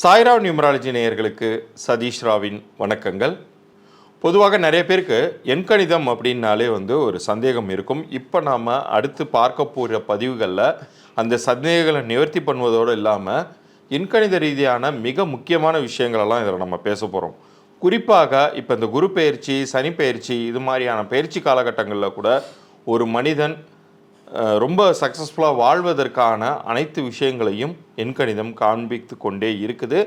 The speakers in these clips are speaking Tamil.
சாய்ராவ் நியூமராலஜி நேயர்களுக்கு சதீஷ் ராவின் வணக்கங்கள். பொதுவாக நிறைய பேருக்கு எண்கணிதம் அப்படின்னாலே வந்து ஒரு சந்தேகம் இருக்கும். இப்போ நாம் அடுத்து பார்க்க போகிற பதிவுகளில் அந்த சந்தேகங்களை நிவர்த்தி பண்ணுவதோடு இல்லாமல் எண்கணித ரீதியான மிக முக்கியமான விஷயங்களெல்லாம் இதில் நம்ம பேச போகிறோம் குறிப்பாக இப்போ இந்த குரு பயிற்சி சனி பயிற்சி இது மாதிரியான பயிற்சி காலகட்டங்களில் கூட ஒரு மனிதன் ரொம்ப சக்ஸஸ்ஃபுல்லாக வாழ்வதற்கான அனைத்து விஷயங்களையும் எண்கணிதம் காண்பித்து கொண்டே இருக்குது.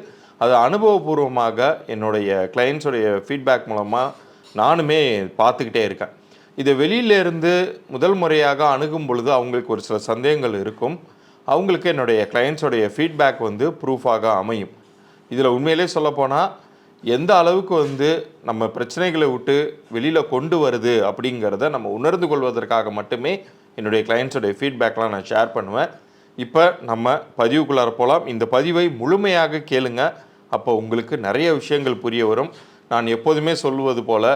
அது அனுபவபூர்வமாக என்னுடைய கிளைண்ட்ஸுடைய ஃபீட்பேக் மூலமாக நானுமே பார்த்துக்கிட்டே இருக்கேன். இதை வெளியிலேருந்து முதல் முறையாக அணுகும் பொழுது அவங்களுக்கு ஒரு சில சந்தேகங்கள் இருக்கும். அவங்களுக்கு என்னுடைய கிளைண்ட்ஸோடைய ஃபீட்பேக் வந்து ப்ரூஃபாக அமையும். இதில் உண்மையிலே சொல்லப்போனால் எந்த அளவுக்கு வந்து நம்ம பிரச்சனைகளை விட்டு வெளியில் கொண்டு வருது அப்படிங்கிறத நம்ம உணர்ந்து கொள்வதற்காக மட்டுமே என்னுடைய கிளைண்ட்ஸோடைய ஃபீட்பேக்லாம் நான் ஷேர் பண்ணுவேன். இப்போ நம்ம பதிவுக்குள்ளார போகலாம் இந்த பதிவை முழுமையாக கேளுங்க. அப்போ உங்களுக்கு நிறைய விஷயங்கள் புரிய வரும். நான் எப்போதுமே சொல்லுவது போல்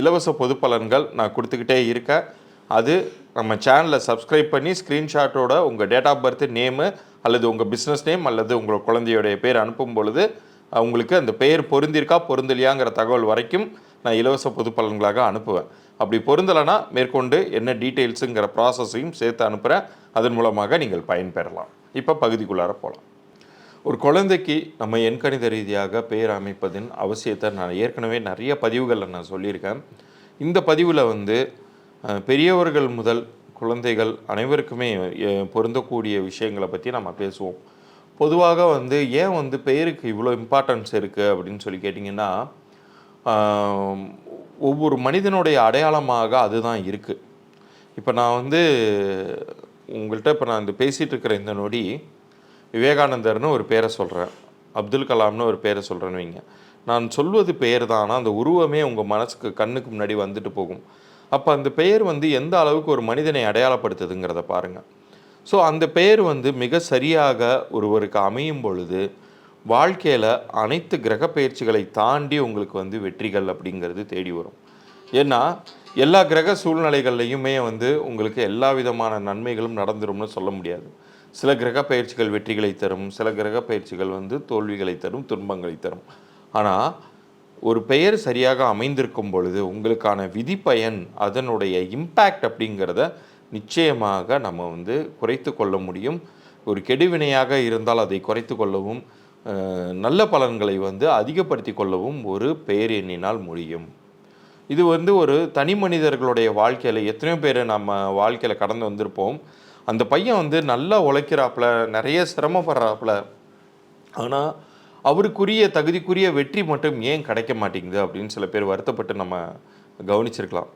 இலவச பொது பலன்கள் நான் கொடுத்துக்கிட்டே இருக்கேன். அது நம்ம சேனலை சப்ஸ்கிரைப் பண்ணி ஸ்க்ரீன்ஷாட்டோட உங்கள் டேட் ஆஃப் பர்த் நேமு அல்லது உங்கள் பிஸ்னஸ் நேம் அல்லது உங்கள் குழந்தையுடைய பேர் அனுப்பும் பொழுது உங்களுக்கு அந்த பெயர் பொருந்திருக்கா பொருந்தலையாங்கிற தகவல் வரைக்கும் நான் இலவச பொது பலன்களாக அனுப்புவேன். அப்படி பொருந்தலைன்னா மேற்கொண்டு என்ன டீட்டெயில்ஸுங்கிற ப்ராசஸையும் சேர்த்து அனுப்புகிறேன் அதன் மூலமாக நீங்கள் பயன்பெறலாம் இப்போ பகுதிக்குள்ளார போகலாம் ஒரு குழந்தைக்கு நம்ம எண்கணித ரீதியாக பெயர் அமைப்பதின் அவசியத்தை நான் ஏற்கனவே நிறைய பதிவுகளில் நான் சொல்லியிருக்கேன். இந்த பதிவில் வந்து பெரியவர்கள் முதல் குழந்தைகள் அனைவருக்குமே பொருந்தக்கூடிய விஷயங்களை பற்றி நம்ம பேசுவோம். பொதுவாக வந்து ஏன் வந்து பெயருக்கு இவ்வளோ இம்பார்ட்டன்ஸ் இருக்குது அப்படின்னு சொல்லி கேட்டிங்கன்னா ஒவ்வொரு மனிதனுடைய அடையாளமாக அதுதான் இருக்குது இப்போ நான் வந்து உங்கள்கிட்ட இப்போ நான் இந்த பேசிகிட்டு இருக்கிற இந்த நொடி விவேகானந்தர்னு ஒரு பேரை சொல்கிறேன் அப்துல் கலாம்னு ஒரு பேரை சொல்கிறேன்னு வைங்க. நான் சொல்வது பெயர் தான் ஆனால் அந்த உருவமே உங்கள் மனசுக்கு கண்ணுக்கு முன்னாடி வந்துட்டு போகும். அப்போ அந்த பெயர் வந்து எந்த அளவுக்கு ஒரு மனிதனை அடையாளப்படுத்துதுங்கிறத பாருங்கள் ஸோ அந்த பெயர் வந்து மிக சரியாக ஒருவருக்கு அமையும் பொழுது வாழ்க்கையில் அனைத்து கிரக பயிற்சிகளை தாண்டி உங்களுக்கு வந்து வெற்றிகள் அப்படிங்கிறது தேடி வரும். ஏன்னா எல்லா கிரக சூழ்நிலைகள்லையுமே வந்து உங்களுக்கு எல்லா விதமான நன்மைகளும் நடந்துரும்னு சொல்ல முடியாது. சில கிரக பயிற்சிகள் வெற்றிகளை தரும் சில கிரக பயிற்சிகள் வந்து தோல்விகளை தரும் துன்பங்களை தரும். ஆனால் ஒரு பெயர் சரியாக அமைந்திருக்கும் பொழுது உங்களுக்கான விதிப்பயன் அதனுடைய இம்பேக்ட் அப்படிங்கிறத நிச்சயமாக நம்ம வந்து குறைத்து கொள்ள முடியும். ஒரு கெடுவினையாக இருந்தால் அதை குறைத்து கொள்ளவும் நல்ல பலன்களை வந்து அதிகப்படுத்தி கொள்ளவும் ஒரு பெயர் எண்ணினால் முடியும். இது வந்து ஒரு தனி மனிதர்களுடைய வாழ்க்கையில் எத்தனையோ பேர் நம்ம வாழ்க்கையில் கடந்து வந்திருப்போம். அந்த பையன் வந்து நல்லா உழைக்கிறாப்புல நிறைய சிரமப்படுறாப்புல. ஆனால் அவருக்குரிய தகுதிக்குரிய வெற்றி மட்டும் ஏன் கிடைக்க மாட்டேங்குது அப்படின்னு சில பேர் வருத்தப்பட்டு நம்ம கவனிச்சிருக்கலாம்.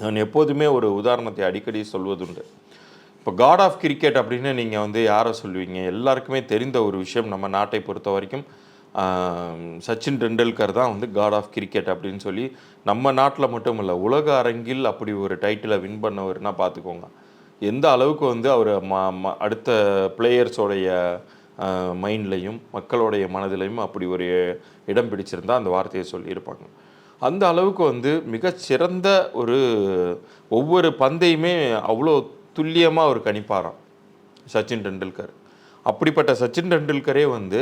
நான் எப்போதுமே ஒரு உதாரணத்தை அடிக்கடி சொல்வதுண்டு. இப்போ காட் ஆஃப் கிரிக்கெட் அப்படின்னு நீங்கள் வந்து யாரை சொல்லுவீங்க? எல்லாருக்குமே தெரிந்த ஒரு விஷயம் நம்ம நாட்டை பொறுத்த வரைக்கும் சச்சின் டெண்டுல்கர் தான் வந்து காட் ஆஃப் கிரிக்கெட் அப்படின்னு சொல்லி நம்ம நாட்டில் மட்டும் இல்லை உலக அரங்கில் அப்படி ஒரு டைட்டிலை வின் பண்ணவர்னா பார்த்துக்கோங்க எந்த அளவுக்கு வந்து அவர் ம ம- அடுத்த பிளேயர்ஸோடைய மைண்ட்லையும் மக்களுடைய மனதிலையும் அப்படி ஒரு இடம் பிடிச்சிருந்தா அந்த வார்த்தையை சொல்லியிருப்பாங்க. அந்த அளவுக்கு வந்து மிகச்சிறந்த ஒரு ஒவ்வொரு பந்தையுமே அவ்வளோ துல்லியமாக அவர் கணிப்பாராம் சச்சின் டெண்டுல்கர். அப்படிப்பட்ட சச்சின் டெண்டுல்கரே வந்து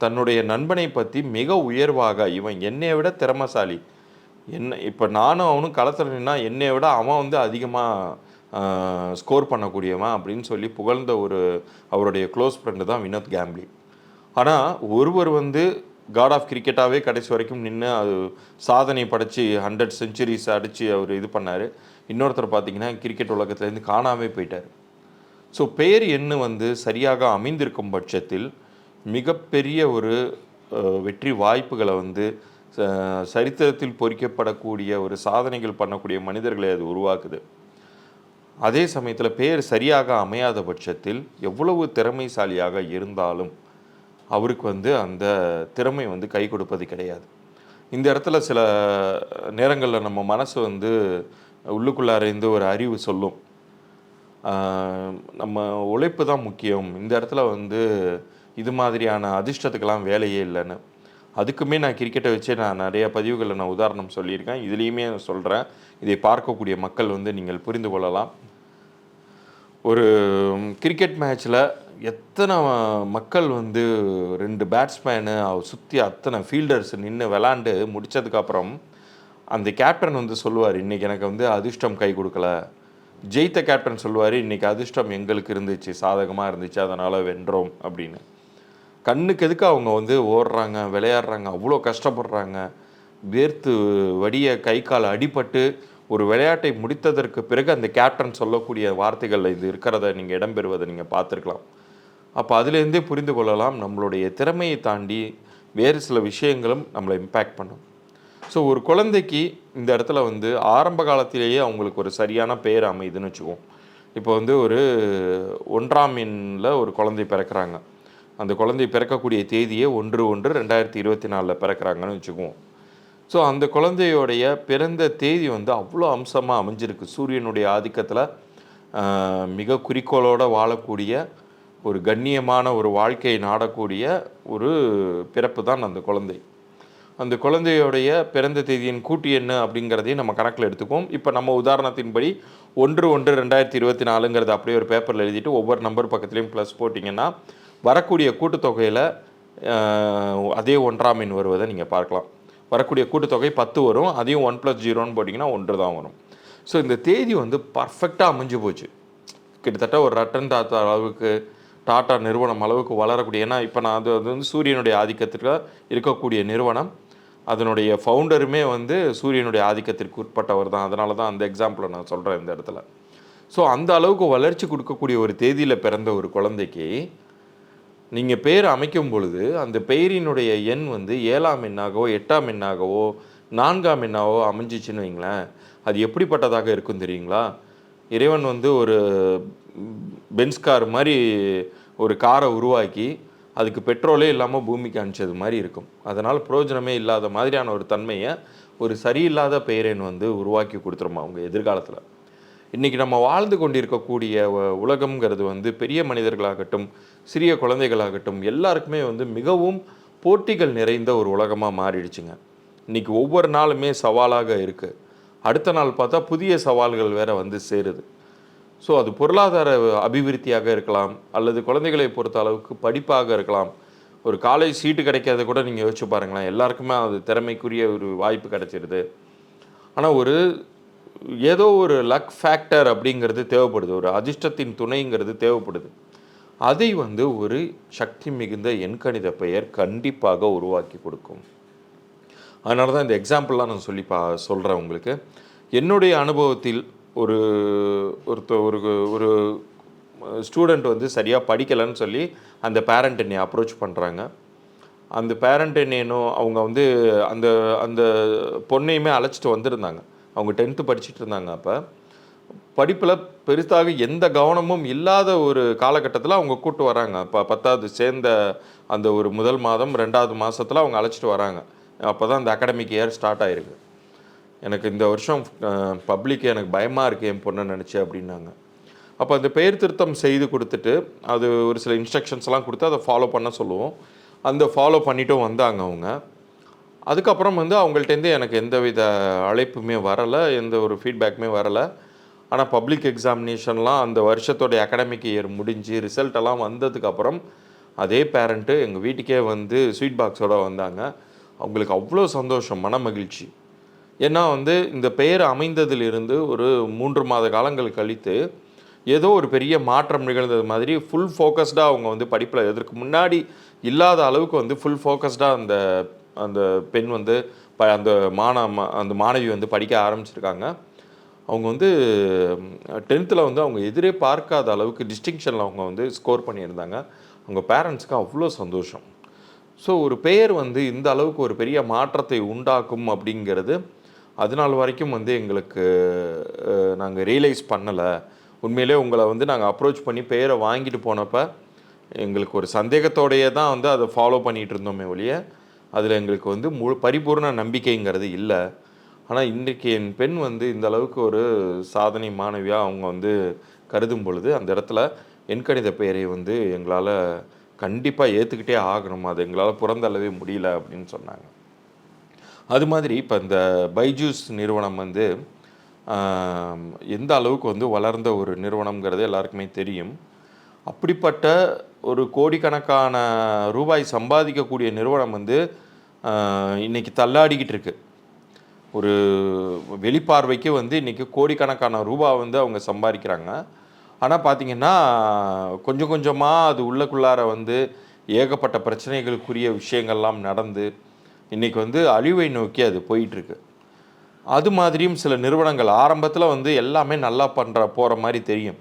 தன்னுடைய நண்பனை பற்றி மிக உயர்வாக இவன் என்னை விட திறமசாலி. என்ன இப்போ நானும் அவனும் களத்தில் நின்னா என்னை விட அவன் வந்து அதிகமாக ஸ்கோர் பண்ணக்கூடியவன் அப்படின்னு சொல்லி புகழ்ந்த ஒரு அவருடைய க்ளோஸ் ஃப்ரெண்டு தான் வினோத் கேம்ப்லி ஆனால் ஒருவர் வந்து காட் ஆஃப் கிரிக்கெட்டாகவே கடைசி வரைக்கும் நின்று அது சாதனை படைத்து ஹண்ட்ரட் செஞ்சுரிஸ் அடித்து அவர் இது பண்ணார். இன்னொருத்தர் பார்த்தீங்கன்னா கிரிக்கெட் உலகத்துலேருந்து காணாமே போயிட்டார். ஸோ பெயர் எண்ணு வந்து சரியாக அமைந்திருக்கும் பட்சத்தில் மிகப்பெரிய ஒரு வெற்றி வாய்ப்புகளை வந்து ச- சரித்திரத்தில் பொறிக்கப்படக்கூடிய ஒரு சாதனைகள் பண்ணக்கூடிய மனிதர்களை அது உருவாக்குது. அதே சமயத்தில் பெயர் சரியாக அமையாத பட்சத்தில் எவ்வளவு திறமைசாலியாக இருந்தாலும் அவருக்கு வந்து அந்த திறமை வந்து கை கொடுப்பது கிடையாது. இந்த இடத்துல சில நேரங்களில் நம்ம மனசு வந்து உள்ளுக்குள்ளே அறைந்து ஒரு அறிவு சொல்லும். நம்ம உழைப்பு தான் முக்கியம். இந்த இடத்துல வந்து இது மாதிரியான அதிர்ஷ்டத்துக்கெல்லாம் வேலையே இல்லைன்னு. அதுக்குமே நான் கிரிக்கெட்டை வச்சே நான் நிறைய பதிவுகளை நான் உதாரணம் சொல்லியிருக்கேன். இதுலேயுமே சொல்கிறேன் இதை பார்க்கக்கூடிய மக்கள் வந்து நீங்கள் புரிந்து கொள்ளலாம். ஒரு கிரிக்கெட் மேட்ச்சில் எத்தனை மக்கள் வந்து ரெண்டு பேட்ஸ்மேனு சுற்றி அத்தனை ஃபீல்டர்ஸ் நின்று விளாண்டு முடித்ததுக்கப்புறம் அந்த கேப்டன் வந்து சொல்லுவார் இன்றைக்கி எனக்கு வந்து அதிர்ஷ்டம் கை கொடுக்கல. ஜெயித்த கேப்டன் சொல்லுவார் இன்றைக்கி அதிர்ஷ்டம் எங்களுக்கு இருந்துச்சு சாதகமாக இருந்துச்சு அதனால் வென்றோம் அப்படின்னு. கண்ணுக்கு எதுக்கு அவங்க வந்து ஓடுறாங்க விளையாடுறாங்க அவ்வளோ கஷ்டப்படுறாங்க? வேர்த்து வடிய கை கால் அடிபட்டு ஒரு விளையாட்டை முடித்ததற்கு பிறகு அந்த கேப்டன் சொல்லக்கூடிய வார்த்தைகள் இது இருக்கிறத நீங்கள் இடம்பெறுவதை நீங்கள் பார்த்துருக்கலாம். அப்போ அதுலேருந்தே புரிந்து கொள்ளலாம் நம்மளுடைய திறமையை தாண்டி வேறு சில விஷயங்களும் நம்மளை இம்பேக்ட் பண்ணும். ஸோ ஒரு குழந்தைக்கு இந்த இடத்துல வந்து ஆரம்ப காலத்திலேயே அவங்களுக்கு ஒரு சரியான பெயர் அமையுதுன்னு வச்சுக்குவோம். இப்போ வந்து ஒரு ஒன்றாம் எண்ணில் ஒரு குழந்தை பிறக்கிறாங்க. அந்த குழந்தை பிறக்கக்கூடிய தேதியே ஒன்று ஒன்று ரெண்டாயிரத்தி இருபத்தி நாலில் பிறக்கிறாங்கன்னு வச்சுக்குவோம். ஸோ அந்த குழந்தையோடைய பிறந்த தேதி வந்து அவ்வளோ அம்சமாக அமைஞ்சிருக்கு. சூரியனுடைய ஆதிக்கத்தில் மிக குறிக்கோளோடு வாழக்கூடிய ஒரு கண்ணியமான ஒரு வாழ்க்கையை நாடக்கூடிய ஒரு பிறப்பு தான் அந்த குழந்தை. அந்த குழந்தையுடைய பிறந்த தேதியின் கூட்டு என்ன அப்படிங்கிறதையும் நம்ம கணக்கில் எடுத்துக்குவோம். இப்போ நம்ம உதாரணத்தின்படி ஒன்று ஒன்று ரெண்டாயிரத்தி இருபத்தி நாலுங்கிறது அப்படியே ஒரு பேப்பரில் எழுதிட்டு ஒவ்வொரு நம்பர் பக்கத்துலேயும் ப்ளஸ் போட்டிங்கன்னா வரக்கூடிய கூட்டுத்தொகையில் அதே ஒன்றாம் எண் வருவதை நீங்கள் பார்க்கலாம். வரக்கூடிய கூட்டுத்தொகை பத்து வரும். அதையும் ஒன் ப்ளஸ் ஜீரோன்னு போட்டிங்கன்னா ஒன்று தான் வரும். ஸோ இந்த தேதி வந்து பர்ஃபெக்டாக அமைஞ்சு போச்சு. கிட்டத்தட்ட ஒரு ரட்டன் தாத்தா அளவுக்கு டாட்டா நிறுவனம் அளவுக்கு வளரக்கூடிய ஏன்னா இப்போ நான் அது அது வந்து சூரியனுடைய ஆதிக்கத்திற்கு இருக்கக்கூடிய நிறுவனம். அதனுடைய ஃபவுண்டருமே வந்து சூரியனுடைய ஆதிக்கத்திற்கு உட்பட்டவர் தான். அதனால தான் அந்த எக்ஸாம்பிளை நான் சொல்கிறேன் இந்த இடத்துல. ஸோ அந்த அளவுக்கு வளர்ச்சி கொடுக்கக்கூடிய ஒரு தேதியில் பிறந்த ஒரு குழந்தைக்கு நீங்கள் பெயர் அமைக்கும் பொழுது அந்த பெயரினுடைய எண் வந்து ஏழாம் எண்ணாகவோ எட்டாம் எண்ணாகவோ நான்காம் எண்ணாகவோ அமைஞ்சிச்சுன்னு வைங்களேன். அது எப்படிப்பட்டதாக இருக்கும் தெரியுங்களா? இறைவன் வந்து ஒரு பென்ஸ் கார் மாதிரி ஒரு காரை உருவாக்கி அதுக்கு பெட்ரோலே இல்லாமல் பூமிக்கு அனுப்பிச்சது மாதிரி இருக்கும். அதனால் பிரயோஜனமே இல்லாத மாதிரியான ஒரு தன்மையை ஒரு சரியில்லாத பெயரன் வந்து உருவாக்கி கொடுத்துருமா அவங்க எதிர்காலத்தில். இன்றைக்கி நம்ம வாழ்ந்து கொண்டிருக்கக்கூடிய உ- உலகம்ங்கிறது வந்து பெரிய மனிதர்களாகட்டும் சிறிய குழந்தைகளாகட்டும் எல்லாருக்குமே வந்து மிகவும் போட்டிகள் நிறைந்த ஒரு உலகமாக மாறிடுச்சுங்க. இன்றைக்கி ஒவ்வொரு நாளுமே சவாலாக இருக்குது அடுத்த நாள் பார்த்தா புதிய சவால்கள் வேறு வந்து சேருது. ஸோ அது பொருளாதார அபிவிருத்தியாக இருக்கலாம் அல்லது குழந்தைகளை பொறுத்த அளவுக்கு படிப்பாக இருக்கலாம். ஒரு காலேஜ் சீட்டு கிடைக்காத கூட நீங்கள் யோசிச்சு பாருங்களேன் எல்லாருக்குமே அது திறமைக்குரிய ஒரு வாய்ப்பு கிடைச்சிருது. ஆனால் ஒரு ஏதோ ஒரு லக் ஃபேக்டர் அப்படிங்கிறது தேவைப்படுது. ஒரு அதிர்ஷ்டத்தின் துணைங்கிறது தேவைப்படுது. அதை வந்து ஒரு சக்தி மிகுந்த எண்கணித பெயர் கண்டிப்பாக உருவாக்கி கொடுக்கும். அதனால தான் இந்த எக்ஸாம்பிள்லாம் நான் சொல்லி பா சொல்கிறேன் உங்களுக்கு. என்னுடைய அனுபவத்தில் ஒரு ஒருத்த ஒரு ஒரு ஸ்டூடெண்ட் வந்து சரியாக படிக்கலைன்னு சொல்லி அந்த பேரண்ட் என்னை அப்ரோச் பண்ணுறாங்க அந்த பேரண்ட் என்னோ அவங்க வந்து அந்த அந்த பொண்ணையுமே அழைச்சிட்டு வந்திருந்தாங்க. அவங்க டென்த்து படிச்சுட்டு இருந்தாங்க அப்போ. படிப்பில் பெருசாக எந்த கவனமும் இல்லாத ஒரு காலகட்டத்தில் அவங்க கூப்பிட்டு வராங்க. இப்போ பத்தாவது சேர்ந்த அந்த ஒரு முதல் மாதம் ரெண்டாவது மாதத்தில் அவங்க அழைச்சிட்டு வராங்க. அப்போ தான் அந்த அகாடமிக் இயர் ஸ்டார்ட் ஆயிருக்கு. எனக்கு இந்த வருஷம் பப்ளிக் எனக்கு பயமாக இருக்கு என் பொண்ணை நினச்சி அப்படின்னாங்க. அப்போ அந்த பெயர் திருத்தம் செய்து கொடுத்துட்டு அது ஒரு சில இன்ஸ்ட்ரக்ஷன்ஸ்லாம் கொடுத்து அதை ஃபாலோ பண்ண சொல்லுவோம். அந்த ஃபாலோ பண்ணிட்டும் வந்தாங்க அவங்க. அதுக்கப்புறம் வந்து அவங்கள்ட்டேருந்து எனக்கு எந்த வித அழைப்புமே வரலை எந்த ஒரு ஃபீட்பேக்குமே வரலை. ஆனால் பப்ளிக் எக்ஸாமினேஷன்லாம் அந்த வருஷத்தோடைய அகாடமிக் இயர் முடிஞ்சு ரிசல்ட்டெல்லாம் வந்ததுக்கப்புறம் அதே பேரண்ட்டு எங்கள் வீட்டுக்கே வந்து ஸ்வீட் பாக்ஸோட வந்தாங்க. அவங்களுக்கு அவ்வளோ சந்தோஷம் மன மகிழ்ச்சி. ஏன்னா வந்து இந்த பெயர் அமைந்ததிலிருந்து ஒரு மூன்று மாத காலங்கள் கழித்து ஏதோ ஒரு பெரிய மாற்றம் நிகழ்ந்தது மாதிரி ஃபுல் ஃபோக்கஸ்டாக அவங்க வந்து படிப்பில் இதற்கு முன்னாடி இல்லாத அளவுக்கு வந்து ஃபுல் ஃபோக்கஸ்டாக அந்த அந்த பெண் வந்து ப அந்த மாண ம- அந்த மாணவி வந்து படிக்க ஆரம்பிச்சிருக்காங்க. அவங்க வந்து டென்த்தில் வந்து அவங்க எதிரே பார்க்காத அளவுக்கு டிஸ்டிங்ஷனில் அவங்க வந்து ஸ்கோர் பண்ணியிருந்தாங்க. அவங்க பேரண்ட்ஸ்க்கு அவ்வளோ சந்தோஷம். ஸோ ஒரு பெயர் வந்து இந்த அளவுக்கு ஒரு பெரிய மாற்றத்தை உண்டாக்கும் அப்படிங்கிறது அது நாள் வரைக்கும் வந்து எங்களுக்கு நாங்கள் ரியலைஸ் பண்ணலை. உண்மையிலே உங்களை வந்து நாங்கள் அப்ரோச் பண்ணி பெயரை வாங்கிட்டு போனப்போ எங்களுக்கு ஒரு சந்தேகத்தோடையே தான் வந்து அதை ஃபாலோ பண்ணிகிட்டு இருந்தோமே ஒழிய அதில் எங்களுக்கு வந்து முழு பரிபூர்ண நம்பிக்கைங்கிறது இல்லை. ஆனால் இன்றைக்கி என் பெண் வந்து இந்த அளவுக்கு ஒரு சாதனை மாணவியாக அவங்க வந்து கருதும் பொழுது அந்த இடத்துல எண்கணித பெயரை வந்து எங்களால் கண்டிப்பாக ஏற்றுக்கிட்டே ஆகணும்? அது எங்களால் புறந்தளவே முடியல அப்படின்னு சொன்னாங்க. அது மாதிரி இப்போ இந்த பைஜூஸ் நிறுவனம் வந்து எந்த அளவுக்கு வந்து வளர்ந்த ஒரு நிறுவனங்கிறது எல்லாருக்குமே தெரியும். அப்படிப்பட்ட ஒரு கோடிக்கணக்கான ரூபாய் சம்பாதிக்கக்கூடிய நிறுவனம் வந்து இன்றைக்கி இன்னைக்கு தள்ளாடிக்கிட்டு இருக்கு. ஒரு வெளிப்பார்வைக்கு வந்து இன்றைக்கி கோடிக்கணக்கான ரூபா வந்து அவங்க சம்பாதிக்கிறாங்க. ஆனால் பார்த்தீங்கன்னா கொஞ்சம் கொஞ்சமாக அது உள்ளக்குள்ளார வந்து ஏகப்பட்ட பிரச்சனைகளுக்குரிய விஷயங்கள்லாம் நடந்து இன்றைக்கி வந்து அழிவை நோக்கி அது போயிட்டுருக்கு. அது மாதிரியும் சில நிறுவனங்கள் ஆரம்பத்தில் வந்து எல்லாமே நல்லா பண்ணுற போகிற மாதிரி தெரியும்.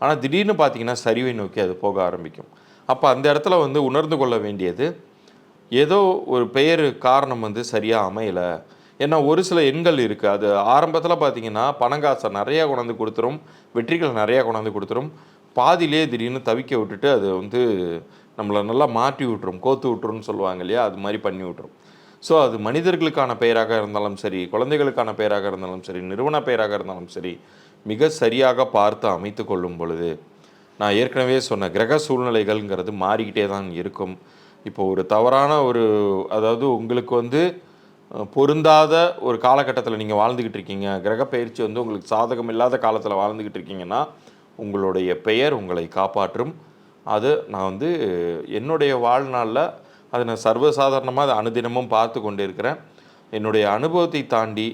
ஆனால் திடீர்னு பார்த்திங்கன்னா சரிவை நோக்கி அது போக ஆரம்பிக்கும். அப்போ அந்த இடத்துல வந்து உணர்ந்து கொள்ள வேண்டியது ஏதோ ஒரு பெயர் காரணம் வந்து சரியாக அமையலை ஏன்னா ஒரு சில எண்கள் இருக்குது அது ஆரம்பத்தில் பார்த்தீங்கன்னா பணங்காசை நிறையா கொண்டாந்து கொடுத்துரும். வெற்றிகள் நிறையா கொண்டாந்து கொடுத்துரும். பாதியிலே திடீர்னு தவிக்க விட்டுட்டு அது வந்து நம்மளை நல்லா மாட்டி விட்டுரும். கோத்து விட்டுரும்னு சொல்லுவாங்க இல்லையா? அது மாதிரி பண்ணி விட்டுரும். ஸோ அது மனிதர்களுக்கான பெயராக இருந்தாலும் சரி குழந்தைகளுக்கான பெயராக இருந்தாலும் சரி நிறுவன பெயராக இருந்தாலும் சரி மிக சரியாக பார்த்து அமைத்து கொள்ளும் பொழுது நான் ஏற்கனவே சொன்ன கிரக சூழ்நிலைகள்ங்கிறது மாறிக்கிட்டே தான் இருக்கும். இப்போ ஒரு தவறான ஒரு அதாவது உங்களுக்கு வந்து பொருந்தாத ஒரு காலகட்டத்தில் நீங்கள் வாழ்ந்துக்கிட்டு இருக்கீங்க. கிரகப்பயிற்சி வந்து உங்களுக்கு சாதகம் இல்லாத காலத்தில் வாழ்ந்துக்கிட்டு இருக்கீங்கன்னா உங்களுடைய பெயர் உங்களை காப்பாற்றும். அது நான் வந்து என்னுடைய வாழ்நாளில் அதை நான் சர்வசாதாரணமாக அதை அனுதினமும் பார்த்து கொண்டு இருக்கிறேன் என்னுடைய அனுபவத்தை தாண்டி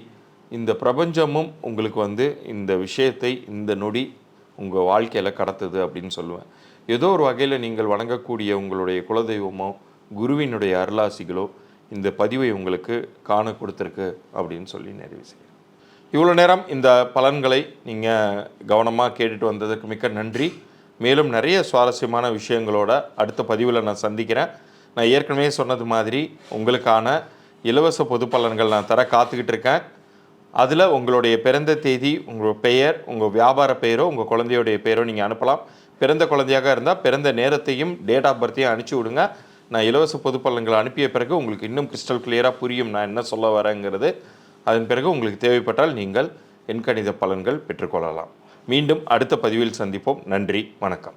இந்த பிரபஞ்சமும் உங்களுக்கு வந்து இந்த விஷயத்தை இந்த நொடி உங்கள் வாழ்க்கையில் கடத்துது அப்படின்னு சொல்லுவேன். ஏதோ ஒரு வகையில் நீங்கள் வணங்கக்கூடிய உங்களுடைய குலதெய்வமோ குருவினுடைய அருளாசிகளோ இந்த பதிவை உங்களுக்கு காண கொடுத்துருக்கு அப்படின்னு சொல்லி நிறைவு செய்கிறேன். இவ்வளோ நேரம் இந்த பலன்களை நீங்கள் கவனமாக கேட்டுட்டு வந்ததுக்கு மிக்க நன்றி. மேலும் நிறைய சுவாரஸ்யமான விஷயங்களோட அடுத்த பதிவில் நான் சந்திக்கிறேன். நான் ஏற்கனவே சொன்னது மாதிரி உங்களுக்கான இலவச பொது பலன்கள் நான் தர காத்துக்கிட்டு இருக்கேன். அதில் உங்களுடைய பிறந்த தேதி உங்கள் பெயர் உங்கள் வியாபார பெயரோ உங்கள் குழந்தையுடைய பெயரோ நீங்கள் அனுப்பலாம். பிறந்த குழந்தையாக இருந்தால் பிறந்த நேரத்தையும் டேட் ஆஃப் பர்த்தையும் அனுப்பிச்சி விடுங்க. நான் இலவச பொது பலன்கள் அனுப்பிய பிறகு உங்களுக்கு இன்னும் கிறிஸ்டல் கிளியராக புரியும் நான் என்ன சொல்ல வரேங்கிறது. அதன் பிறகு உங்களுக்கு தேவைப்பட்டால் நீங்கள் எண்கணித பலன்கள் பெற்றுக்கொள்ளலாம். மீண்டும் அடுத்த பதிவில் சந்திப்போம். நன்றி. வணக்கம்.